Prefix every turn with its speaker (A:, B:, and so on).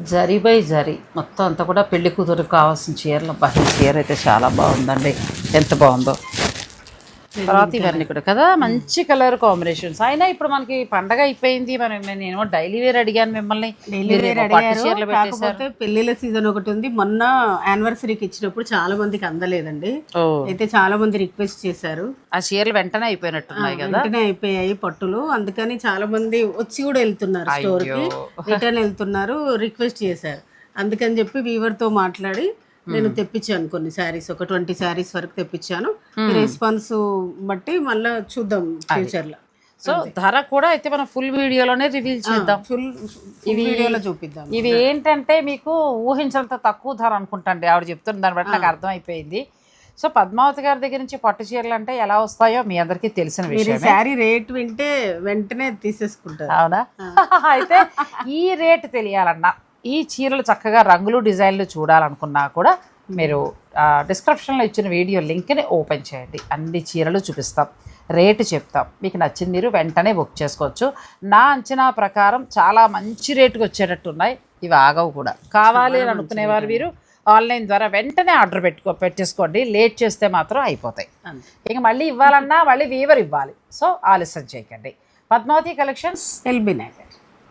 A: Zari by zari. మొత్తం అంతా కూడా పెళ్ళి కూతురు కావాల్సిన చీరలు. బా చీర అయితే చాలా బాగుందండి. ఎంత బాగుందో. తర్వాత ఇవన్నీ కూడా కదా? మంచి కలర్ కాంబినేషన్స్. అయినా ఇప్పుడు మనకి పండగ అయిపోయింది. మరి నేను డైలీ వేర్ అడిగాను మిమ్మల్ని.
B: కాకపోతే పెళ్ళిళ్ళ సీజన్ ఒకటి ఉంది. మొన్న యానివర్సరీకి ఇచ్చినప్పుడు చాలా మందికి అందలేదండి. అయితే చాలా మంది రిక్వెస్ట్ చేశారు.
A: ఆ చీరలు వెంటనే అయిపోయినట్టున్నాయి కదా?
B: వెంటనే అయిపోయాయి పట్టులు. అందుకని చాలా మంది వచ్చి కూడా వెళ్తున్నారు స్టోర్కి రిటర్న్ వెళ్తున్నారు రిక్వెస్ట్ చేశారు. అందుకని చెప్పి వీవర్తో మాట్లాడి నేను తెప్పించాను కొన్ని శారీస్ ఒక ట్వంటీ శారీస్ వరకు తెప్పించాను. రెస్పాన్స్ బట్టి మళ్ళా చూద్దాం ఫ్యూచర్లో
A: సో ధర కూడా అయితే మనం ఫుల్ వీడియోలోనే రివీల్ చేద్దాం.
B: ఫుల్ వీడియోలో చూపిద్దాం.
A: ఇవి ఏంటంటే మీకు ఊహించినంత తక్కువ ధర అనుకుంటాండి. ఆవిడ చెప్తున్న దాన్ని బట్టి నాకు అర్థమైపోయింది. సో పద్మావతి గారి దగ్గర నుంచి పట్టు చీరలు అంటే ఎలా వస్తాయో మీ అందరికీ తెలిసిన విషయం
B: శారీ రేట్ వింటే వెంటనే తీసేసుకుంటారు.
A: అవునా? అయితే ఈ రేటు తెలియాలన్నా. ఈ చీరలు చక్కగా రంగులు డిజైన్లు చూడాలనుకున్నా కూడా మీరు డిస్క్రిప్షన్లో ఇచ్చిన వీడియో లింక్ని ఓపెన్ చేయండి. అన్ని చీరలు చూపిస్తాం. రేటు చెప్తాం. మీకు నచ్చింది మీరు వెంటనే బుక్ చేసుకోవచ్చు. నా అంచనా ప్రకారం చాలా మంచి రేటుకి వచ్చేటట్టు ఉన్నాయి. ఇవి ఆగవు కూడా. కావాలి అని అనుకునేవారు మీరు ఆన్లైన్ ద్వారా వెంటనే ఆర్డర్ పెట్టుకో పెట్టేసుకోండి. లేట్ చేస్తే మాత్రం అయిపోతాయి. ఇక మళ్ళీ ఇవ్వాలన్నా మళ్ళీ వీవర్ ఇవ్వాలి. సో ఆలస్యం చేయకండి. Padmavati collections
B: LB Nagar